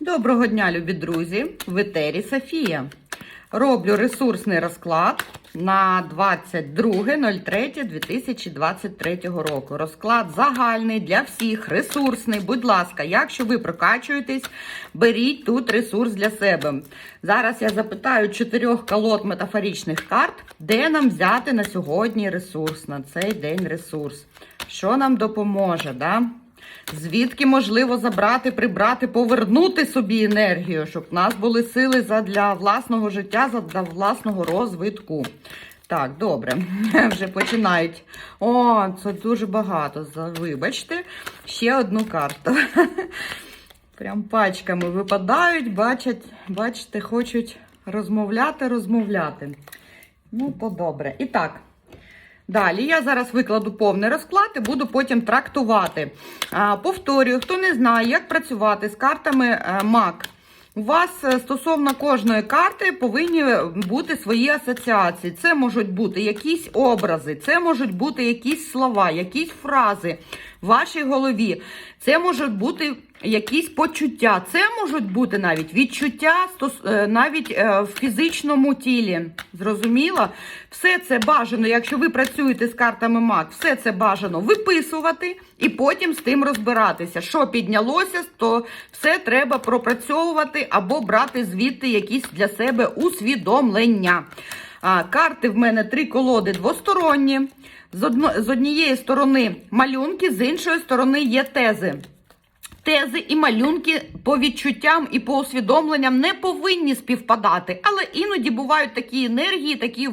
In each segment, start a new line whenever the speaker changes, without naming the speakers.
Доброго дня, любі друзі! В етері Софія. Роблю ресурсний розклад на 22.03.2023 року. Розклад загальний для всіх, ресурсний. Будь ласка, якщо ви прокачуєтесь, беріть тут ресурс для себе. Зараз я запитаю чотирьох колод метафоричних карт, де нам взяти на сьогодні ресурс, на цей день ресурс. Що нам допоможе? Да? Звідки можливо забрати, прибрати, повернути собі енергію, щоб в нас були сили для власного життя, для власного розвитку. Так, добре, вже починають. О, це дуже багато. Вибачте, ще одну карту. Прям пачками випадають, бачать, бачите, хочуть розмовляти, розмовляти. Ну, то добре. І так. Далі я зараз викладу повний розклад і буду потім трактувати. Повторюю, хто не знає, як працювати з картами MAC. У вас е, стосовно кожної карти повинні бути свої асоціації. Це можуть бути якісь образи, це можуть бути якісь слова, якісь фрази в вашій голові. Це можуть бути якісь почуття, це можуть бути навіть відчуття е, навіть е, в фізичному тілі. Зрозуміло? Все це бажано, якщо ви працюєте з картами МАК, все це бажано виписувати і потім з тим розбиратися. Що піднялося, то все треба пропрацьовувати або брати звідти якісь для себе усвідомлення. А, Карти в мене три колоди двосторонні. З, однієї сторони малюнки, з іншої сторони є тези. Тези і малюнки по відчуттям і по усвідомленням не повинні співпадати, але іноді бувають такі енергії, такі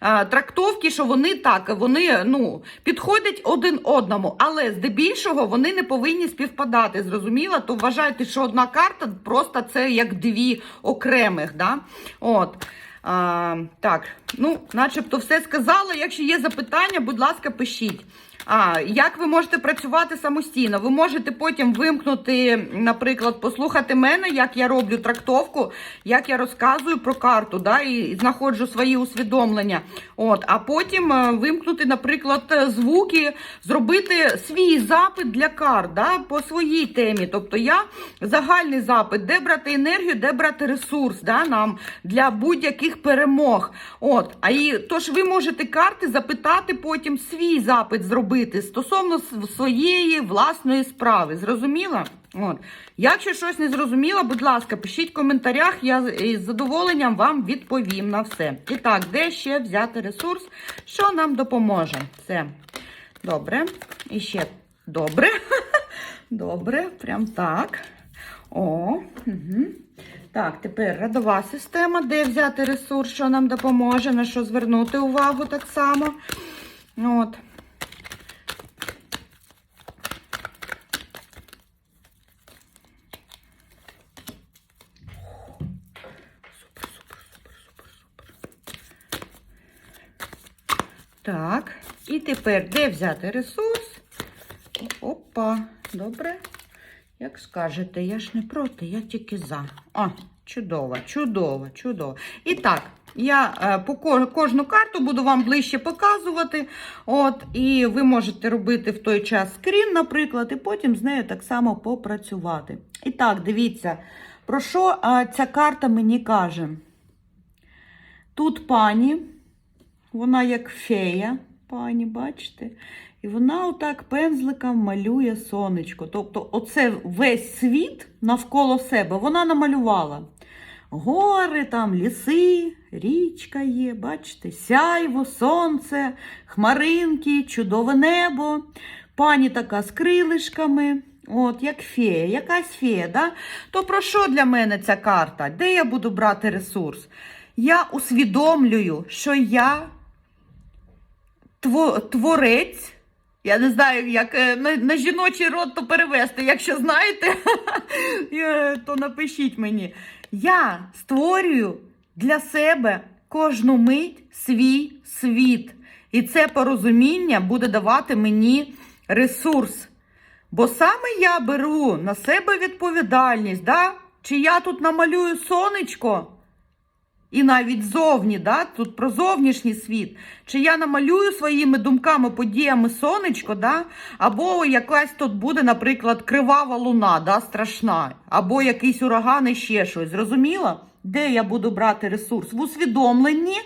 е, трактовки, що вони так вони ну підходять один одному, але здебільшого вони не повинні співпадати. Зрозуміло, то вважайте, що одна карта просто це як дві окремих. Да? От. А, Так, ну, начебто, все сказала. Якщо є запитання, будь ласка, пишіть. А, Як ви можете працювати самостійно? Ви можете потім вимкнути, наприклад, послухати мене, як я роблю трактовку, як я розказую про карту, да, і знаходжу свої усвідомлення. От, А потім е, вимкнути, наприклад, звуки, зробити свій запит для карт да, по своїй темі. Тобто я загальний запит, де брати енергію, де брати ресурс да, нам для будь-яких перемог. От, А і тож ви можете карти запитати потім свій запит зробити робити стосовно своєї власної справи. Зрозуміла? От. Якщо щось не зрозуміло, будь ласка, пишіть в коментарях, я з задоволенням вам відповім на все. І так, де ще взяти ресурс, що нам допоможе? Все. Добре. І ще добре. Добре, прям так. О, угу. Так, тепер родова система, де взяти ресурс, що нам допоможе, на що звернути увагу так само. От. Так, і тепер де взяти ресурс? Опа, добре. Як скажете, я ж не проти, я тільки за. О, чудово, чудово, чудово. І так, я е, по кожну карту буду вам ближче показувати. От, І ви можете робити в той час скрін, наприклад, і потім з нею так само попрацювати. І так, дивіться, про що ця карта мені каже? Тут пані. Вона як фея, пані, бачите? І вона отак пензликом малює сонечко. Тобто, оце весь світ навколо себе вона намалювала. Гори, там, ліси, річка є, бачите, сяйво, сонце, хмаринки, чудове небо. Пані така з крилишками. От, як фея, якась фея. да? То про що для мене ця карта? Де я буду брати ресурс? Я усвідомлюю, що я творець. Я не знаю, як е, на, на жіночий род то перевести. Якщо знаєте, то напишіть мені. Я створюю для себе кожну мить свій світ. І це порозуміння буде давати мені ресурс. Бо саме я беру на себе відповідальність, да? чи я тут намалюю сонечко, і навіть зовні, да? тут про зовнішній світ. Чи я намалюю своїми думками, подіями сонечко, да? або якась тут буде, наприклад, кривава луна, да? страшна, або якийсь ураган і ще щось. Зрозуміла? Де я буду брати ресурс? В усвідомленні,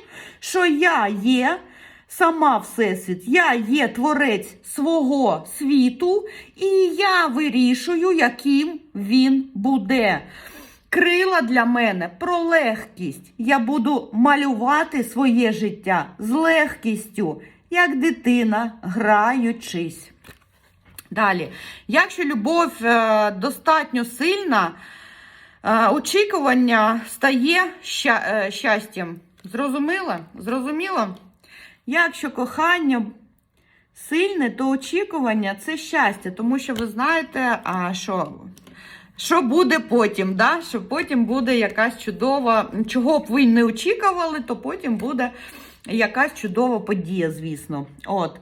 що я є сама Всесвіт, я є творець свого світу, і я вирішую, яким він буде. Крила для мене про легкість. Я буду малювати своє життя з легкістю, як дитина, граючись. Далі, якщо любов е, достатньо сильна, е, очікування стає ща, е, щастям. Зрозуміла? Зрозуміла? Якщо кохання сильне, то очікування це щастя, тому що ви знаєте, що, що буде потім, да? що потім буде якась чудова, чого б ви не очікували, то потім буде якась чудова подія, звісно. От.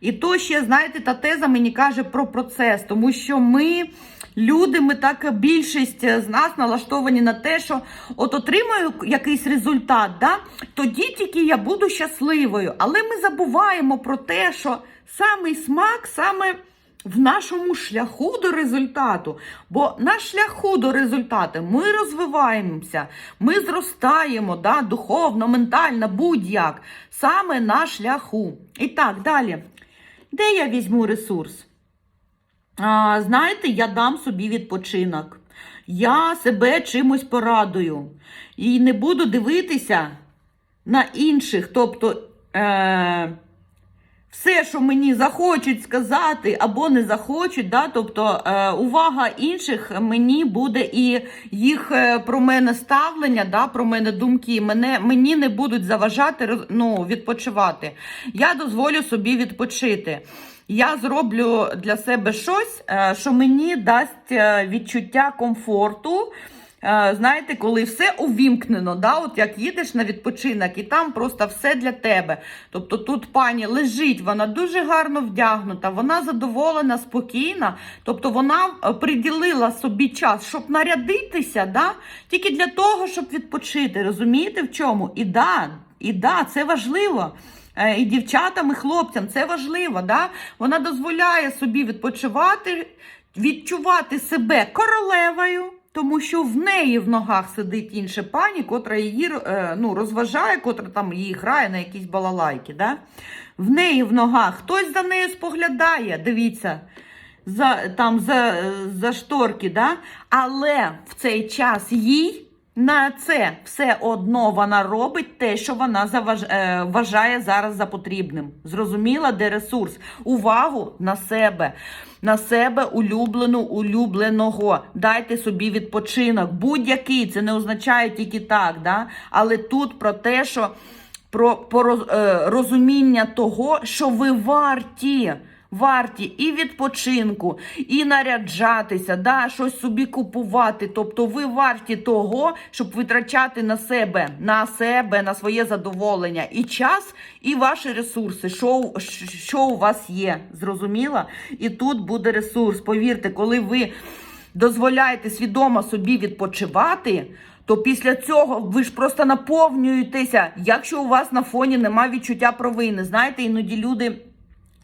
І то ще, знаєте, та теза мені каже про процес, тому що ми. Люди, ми так більшість з нас налаштовані на те, що от отримаю якийсь результат, да, тоді тільки я буду щасливою. Але ми забуваємо про те, що самий смак саме в нашому шляху до результату. Бо на шляху до результату ми розвиваємося, ми зростаємо да, духовно, ментально, будь-як. Саме на шляху. І так, далі. Де я візьму ресурс? А, знаєте, я дам собі відпочинок. Я себе чимось порадую. І не буду дивитися на інших. Тобто, е, все, що мені захочуть сказати або не захочуть, да, тобто е, увага інших мені буде і їх е, про мене ставлення, да, про мене думки, мене, мені не будуть заважати ну, відпочивати. Я дозволю собі відпочити. Я зроблю для себе щось, е, що мені дасть е, відчуття комфорту. Е, Знаєте, коли все увімкнено, да? от як їдеш на відпочинок, і там просто все для тебе. Тобто тут пані лежить, вона дуже гарно вдягнута, вона задоволена, спокійна. Тобто вона е, приділила собі час, щоб нарядитися, да? тільки для того, щоб відпочити. Розумієте в чому? І да, і да, це важливо. Е, І дівчатам, і хлопцям це важливо. Да? Вона дозволяє собі відпочивати, відчувати себе королевою, тому що в неї в ногах сидить інша пані, котра її е, ну, розважає, котра там її грає на якісь балалайки. Да? В неї в ногах хтось за нею споглядає, дивіться. За, там за, за шторки, да? але в цей час їй на це все одно вона робить те, що вона заваж... е, вважає зараз за потрібним. Зрозуміла, де ресурс? Увагу на себе, на себе улюблену, улюбленого. Дайте собі відпочинок. Будь-який, це не означає тільки так. Да? Але тут про те, що про, про е, розуміння того, що ви варті. Варті і відпочинку, і наряджатися, да, щось собі купувати. Тобто ви варті того, щоб витрачати на себе, на себе, на своє задоволення і час, і ваші ресурси, що, що у вас є. Зрозуміла? І тут буде ресурс. Повірте, коли ви дозволяєте свідомо собі відпочивати, то після цього ви ж просто наповнюєтеся. Якщо у вас на фоні немає відчуття провини, знаєте, іноді люди.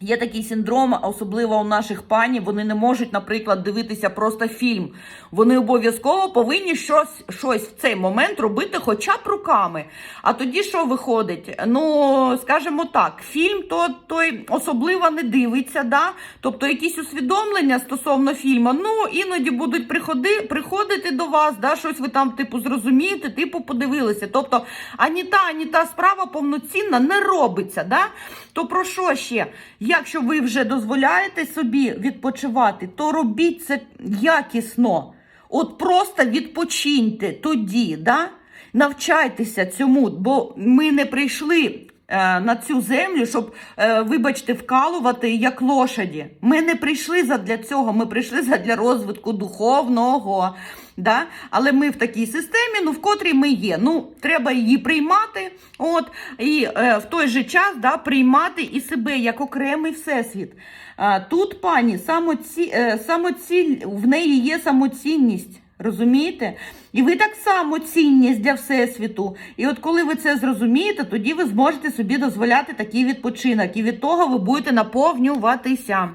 Є такий синдром, особливо у наших пані, вони не можуть, наприклад, дивитися просто фільм. Вони обов'язково повинні щось, щось в цей момент робити хоча б руками. А тоді що виходить? Ну, скажімо так, фільм то той особливо не дивиться, да? тобто якісь усвідомлення стосовно фільму, ну, іноді будуть приходи, приходити до вас, да? щось ви там, типу, зрозумієте, типу, подивилися. Тобто, ані та, ані та справа повноцінна не робиться. Да? То про що ще? Якщо ви вже дозволяєте собі відпочивати, то робіть це якісно. От просто відпочиньте тоді, да? навчайтеся цьому, бо ми не прийшли на цю землю, щоб, е, вибачте, вкалувати як лошаді. Ми не прийшли задля цього, ми прийшли задля розвитку духовного. Да? Але ми в такій системі, ну в котрій ми є. Ну, треба її приймати, от, і е, в той же час да, приймати і себе як окремий всесвіт. А, тут, пані, самоці, е, самоціль, в неї є самоцінність. Розумієте? І ви так само цінність для Всесвіту. І от коли ви це зрозумієте, тоді ви зможете собі дозволяти такий відпочинок. І від того ви будете наповнюватися.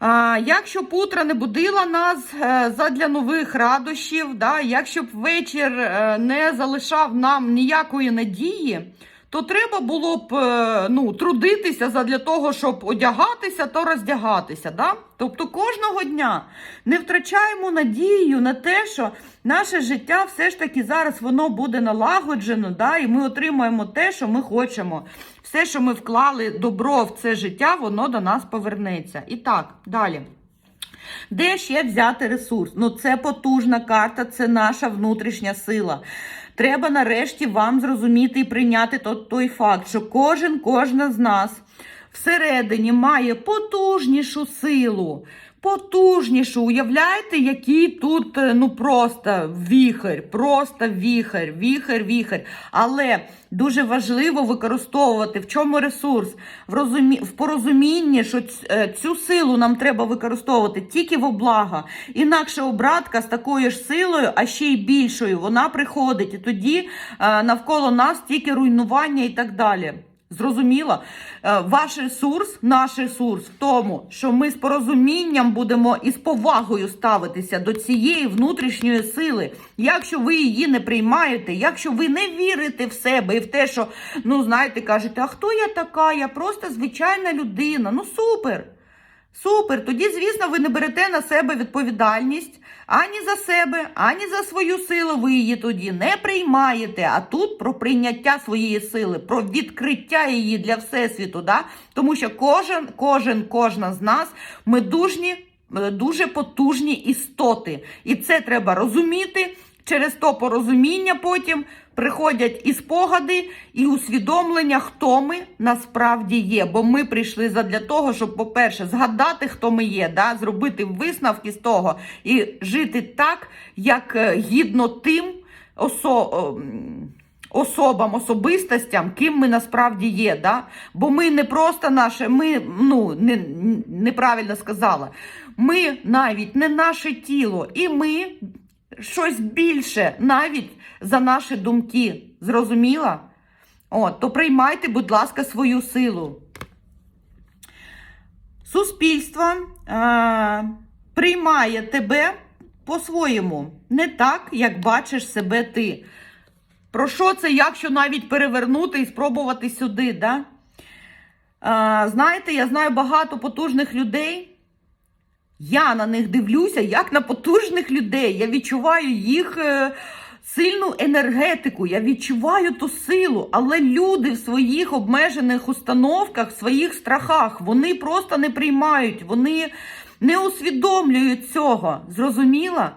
А, якщо б утро не будила нас е, задля нових радощів, да, якщо б вечір е, не залишав нам ніякої надії, то треба було б е, ну, трудитися задля того, щоб одягатися та роздягатися. Да? Тобто кожного дня не втрачаємо надію на те, що наше життя все ж таки зараз воно буде налагоджено, да? і ми отримаємо те, що ми хочемо. Все, що ми вклали добро в це життя, воно до нас повернеться. І так, далі. Де ще взяти ресурс? Ну, це потужна карта, це наша внутрішня сила. Треба нарешті вам зрозуміти і прийняти той, факт, що кожен, кожна з нас всередині має потужнішу силу. Потужнішу, уявляєте, який тут е, ну просто віхер, просто віхер, віхер, віхер. Але дуже важливо використовувати в чому ресурс, в, розумі... в порозумінні, що е, цю силу нам треба використовувати тільки во благо. Інакше обратка з такою ж силою, а ще й більшою, вона приходить. І тоді е, навколо нас тільки руйнування і так далі. Зрозуміло, Е, ваш ресурс, наш ресурс в тому, що ми з порозумінням будемо і з повагою ставитися до цієї внутрішньої сили. Якщо ви її не приймаєте, якщо ви не вірите в себе і в те, що ну знаєте, кажете, а хто я така? Я просто звичайна людина. Ну супер. Супер. Тоді, звісно, ви не берете на себе відповідальність ані за себе, ані за свою силу. Ви її тоді не приймаєте. А тут про прийняття своєї сили, про відкриття її для всесвіту. Да? Тому що кожен, кожен, кожна з нас ми дужні, е, дуже потужні істоти. І це треба розуміти. Через то порозуміння потім приходять і спогади, і усвідомлення, хто ми насправді є. Бо ми прийшли задля того, щоб, по-перше, згадати, хто ми є, да? зробити висновки з того і жити так, як е, гідно тим осо... особам, особистостям, ким ми насправді є. Да? Бо ми не просто наше, ми ну, не, неправильно сказала. Ми навіть не наше тіло, і ми щось більше навіть за наші думки. Зрозуміла? От, то приймайте, будь ласка, свою силу. Суспільство е, приймає тебе по-своєму, не так, як бачиш себе ти. Про що це, якщо навіть перевернути і спробувати сюди? Да? Е, знаєте, я знаю багато потужних людей. Я на них дивлюся, як на потужних людей. Я відчуваю їх е, сильну енергетику, я відчуваю ту силу. Але люди в своїх обмежених установках, в своїх страхах, вони просто не приймають, вони не усвідомлюють цього. Зрозуміла?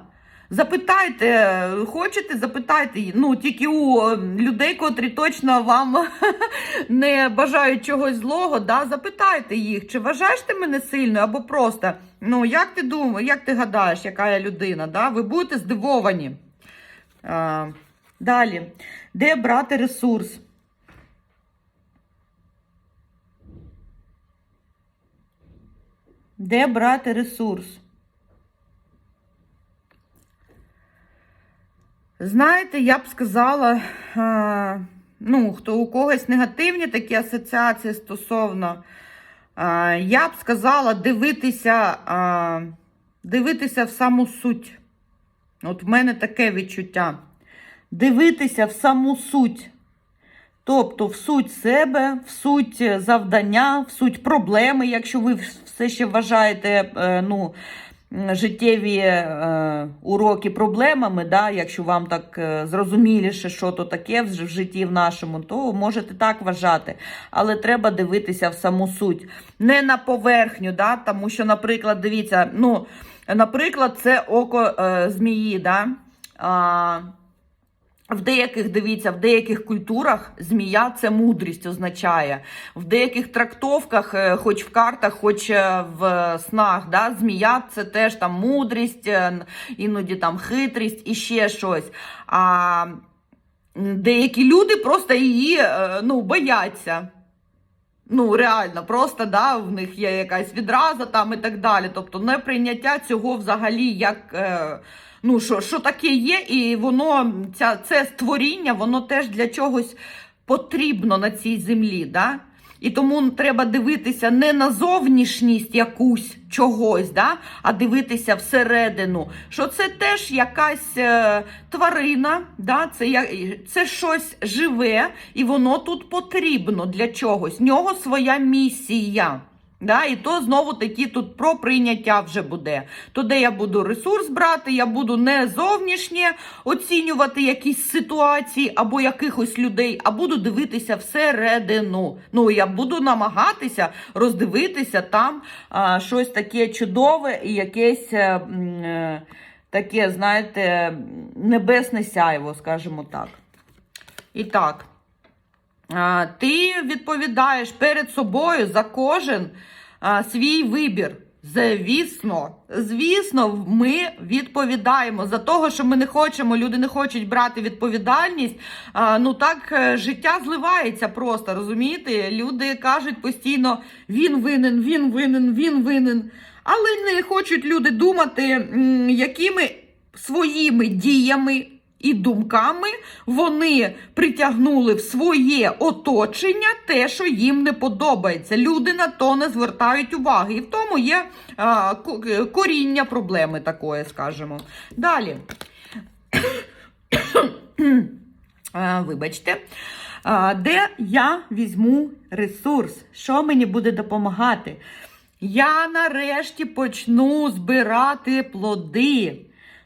Запитайте, хочете, запитайте. Ну, тільки у е, людей, котрі точно вам не бажають чогось злого, да, запитайте їх, чи вважаєш ти мене сильною або просто. Ну, як ти думаєш, як ти гадаєш, яка я людина? Да? Ви будете здивовані. А, далі. Де брати ресурс? Де брати ресурс? Знаєте, я б сказала, ну, хто у когось негативні такі асоціації стосовно, я б сказала дивитися, дивитися в саму суть. От в мене таке відчуття. Дивитися в саму суть. Тобто в суть себе, в суть завдання, в суть проблеми, якщо ви все ще вважаєте, е, ну, життєві е, уроки проблемами, да, якщо вам так е, зрозуміліше, що то таке в житті в нашому, то можете так вважати. Але треба дивитися в саму суть. Не на поверхню, да, тому що, наприклад, дивіться, ну, наприклад, це око е, змії. Да, а, в деяких, дивіться, в деяких культурах змія це мудрість означає. В деяких трактовках, е, хоч в картах, хоч е, в снах, да, змія це теж там мудрість, е, іноді там хитрість і ще щось. А деякі люди просто її ну, бояться. Ну, реально, просто да, в них є якась відраза там і так далі. Тобто неприйняття цього взагалі як. Ну, що, що таке є, і воно, ця, це створіння, воно теж для чогось потрібно на цій землі. Да? І тому треба дивитися не на зовнішність якусь чогось, да? а дивитися всередину. Що це теж якась е, тварина, да? це, це щось живе, і воно тут потрібно для чогось. В нього своя місія. Да, і то знову таки тут про прийняття вже буде. То, де я буду ресурс брати, я буду не зовнішнє оцінювати якісь ситуації або якихось людей, а буду дивитися всередину. Ну, я буду намагатися роздивитися там а, щось таке чудове і якесь е, м, е, таке, знаєте, небесне сяйво, скажімо так. І так. Ти відповідаєш перед собою за кожен свій вибір. Звісно, звісно, ми відповідаємо за того, що ми не хочемо, люди не хочуть брати відповідальність. Ну так е, життя зливається просто, розумієте? Люди кажуть постійно: він винен, він винен, він винен. Але не хочуть люди думати, якими своїми діями і думками вони притягнули в своє оточення те, що їм не подобається. Люди на то не звертають уваги. І в тому є а, коріння проблеми такої, скажімо. Далі. Вибачте, де я візьму ресурс? Що мені буде допомагати? Я нарешті почну збирати плоди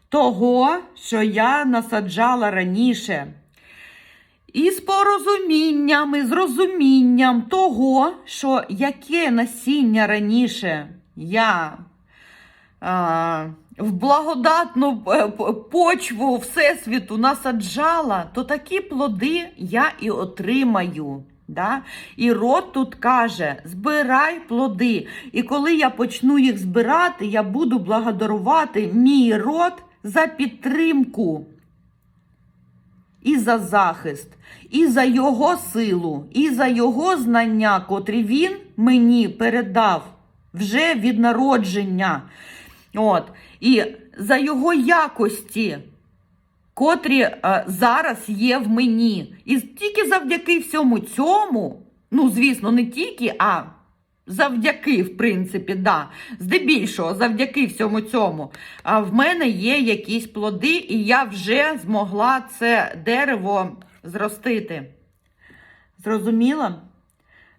того, що я насаджала раніше. І з порозумінням, і з розумінням того, що яке насіння раніше я а, в благодатну е, почву Всесвіту насаджала, то такі плоди я і отримаю. Да? І род тут каже: збирай плоди. І коли я почну їх збирати, я буду благодарувати мій род за підтримку і за захист, і за його силу, і за його знання, котрі він мені передав вже від народження. От. І за його якості, котрі е, зараз є в мені. І тільки завдяки всьому цьому, ну, звісно, не тільки, а завдяки, в принципі, да, здебільшого, завдяки всьому цьому, а в мене є якісь плоди, і я вже змогла це дерево зростити. Зрозуміла?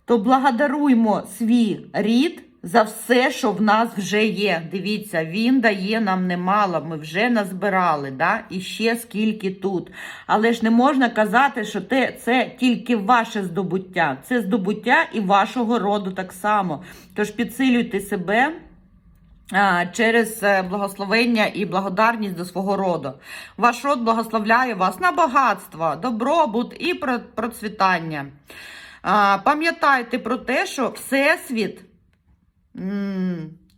То благодаруймо свій рід за все, що в нас вже є. Дивіться, він дає нам немало, ми вже назбирали, да? і ще скільки тут. Але ж не можна казати, що те, це тільки ваше здобуття. Це здобуття і вашого роду так само. Тож підсилюйте себе. Через е, благословення і благодарність до свого роду. Ваш род благословляє вас на багатство, добробут і процвітання. Пам'ятайте про те, що Всесвіт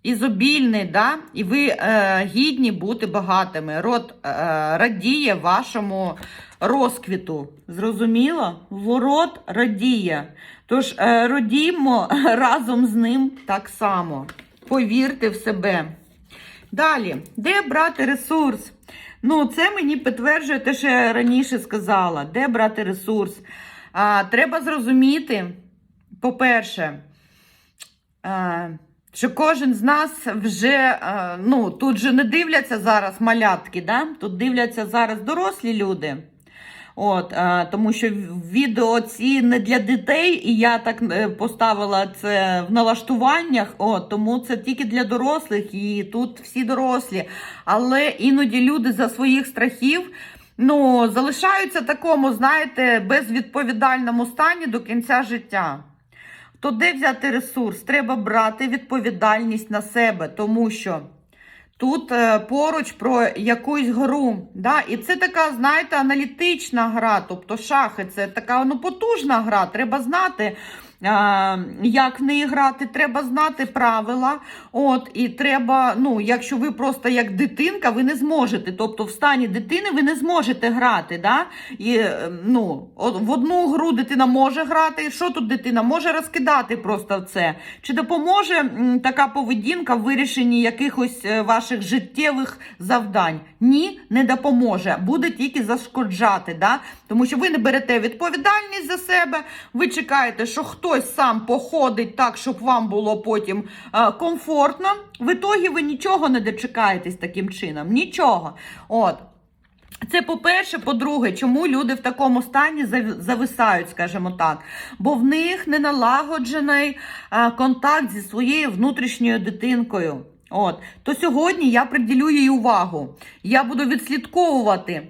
ізобільний, да? і ви е, гідні бути багатими. Род е, радіє вашому розквіту. Зрозуміло? Ворот радіє. Тож е, родімо разом з ним так само. Повірте в себе. Далі, де брати ресурс? Ну, це мені підтверджує те, що я раніше сказала. Де брати ресурс? А, треба зрозуміти, по-перше, а, що кожен з нас вже, ну, тут же не дивляться зараз малятки, да? тут дивляться зараз дорослі люди. От, тому що відео ці не для дітей, і я так е, поставила це в налаштуваннях. От, тому це тільки для дорослих, і тут всі дорослі. Але іноді люди за своїх страхів ну, залишаються такому, знаєте, безвідповідальному стані до кінця життя. То де взяти ресурс? Треба брати відповідальність на себе, тому що тут е, поруч про якусь гру. Да? І це така, знаєте, аналітична гра, тобто шахи, це така ну, потужна гра. Треба знати, як в неї грати, треба знати правила. От, і треба, ну, якщо ви просто як дитинка, ви не зможете. Тобто в стані дитини ви не зможете грати. Да? І, е, ну, в одну гру дитина може грати. Що тут дитина? Може розкидати просто це. Чи допоможе така поведінка в вирішенні якихось е, ваших життєвих завдань? Ні, не допоможе. Буде тільки зашкоджати. Да? Тому що ви не берете відповідальність за себе, ви чекаєте, що хтось сам походить так, щоб вам було потім е, комфортно. В ітогі ви нічого не дочекаєтесь таким чином. Нічого. От. Це по-перше, по-друге, чому люди в такому стані зависають, скажімо так, бо в них не налагоджений е, контакт зі своєю внутрішньою дитинкою. От то сьогодні я приділю їй увагу. Я буду відслідковувати.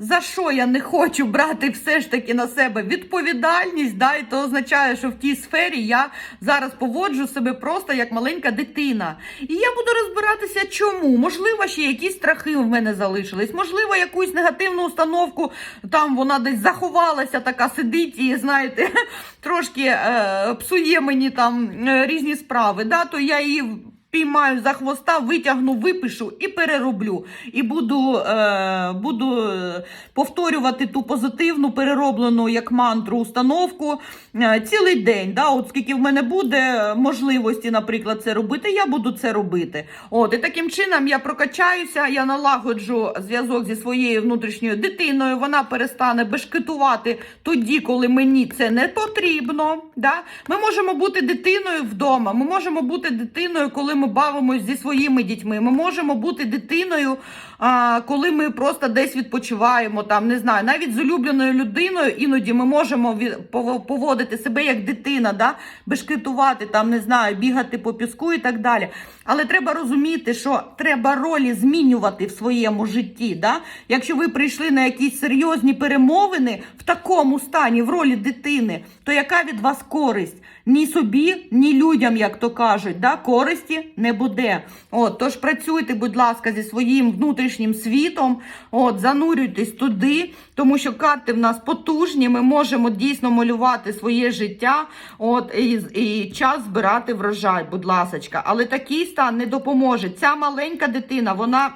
За що я не хочу брати все ж таки на себе відповідальність, да, і то означає, що в тій сфері я зараз поводжу себе просто як маленька дитина. І я буду розбиратися, чому. Можливо, ще якісь страхи в мене залишились, можливо, якусь негативну установку, там вона десь заховалася, така сидить і, знаєте, трошки е, псує мені там е, різні справи. Да, то я її Піймаю за хвоста, витягну, випишу і перероблю. І буду, е, буду е, повторювати ту позитивну, перероблену як мантру установку е, цілий день. Да? От скільки в мене буде можливості, наприклад, це робити, я буду це робити. От, і таким чином я прокачаюся, я налагоджу зв'язок зі своєю внутрішньою дитиною. Вона перестане бешкетувати тоді, коли мені це не потрібно. Да? Ми можемо бути дитиною вдома, ми можемо бути дитиною, коли ми бавимось зі своїми дітьми. Ми можемо бути дитиною, а, коли ми просто десь відпочиваємо, там не знаю, навіть з улюбленою людиною іноді ми можемо поводити себе як дитина, да? бешкетувати, там не знаю, бігати по піску і так далі. Але треба розуміти, що треба ролі змінювати в своєму житті. Да? Якщо ви прийшли на якісь серйозні перемовини в такому стані, в ролі дитини, то яка від вас користь? Ні собі, ні людям, як то кажуть, да? користі не буде. От, тож працюйте, будь ласка, зі своїм внутрішнім світом, от, занурюйтесь туди, тому що карти в нас потужні, ми можемо дійсно малювати своє життя от, і, і час збирати врожай, будь ласочка. Але такий стан не допоможе. Ця маленька дитина, вона.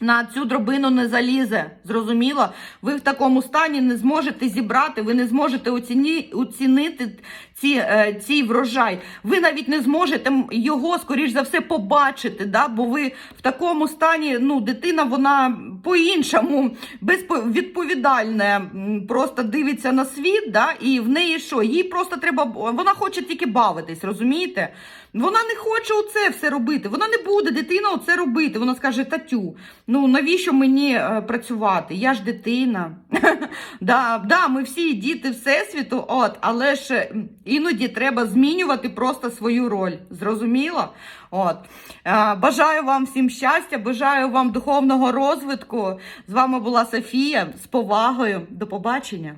На цю дробину не залізе, зрозуміло. Ви в такому стані не зможете зібрати, ви не зможете оціні, оцінити ці, е, цей врожай. Ви навіть не зможете його, скоріш за все, побачити. Да? Бо ви в такому стані, ну, дитина, вона по-іншому безвідповідальна, просто дивиться на світ, да? і в неї що? Їй просто треба, вона хоче тільки бавитись, розумієте? Вона не хоче оце все робити. Вона не буде дитина оце робити. Вона скаже: Татю, ну навіщо мені е, працювати? Я ж дитина. да, да, ми всі діти Всесвіту, от, але ж іноді треба змінювати просто свою роль. Зрозуміло? От. Е, бажаю вам всім щастя, бажаю вам духовного розвитку. З вами була Софія. З повагою. До побачення.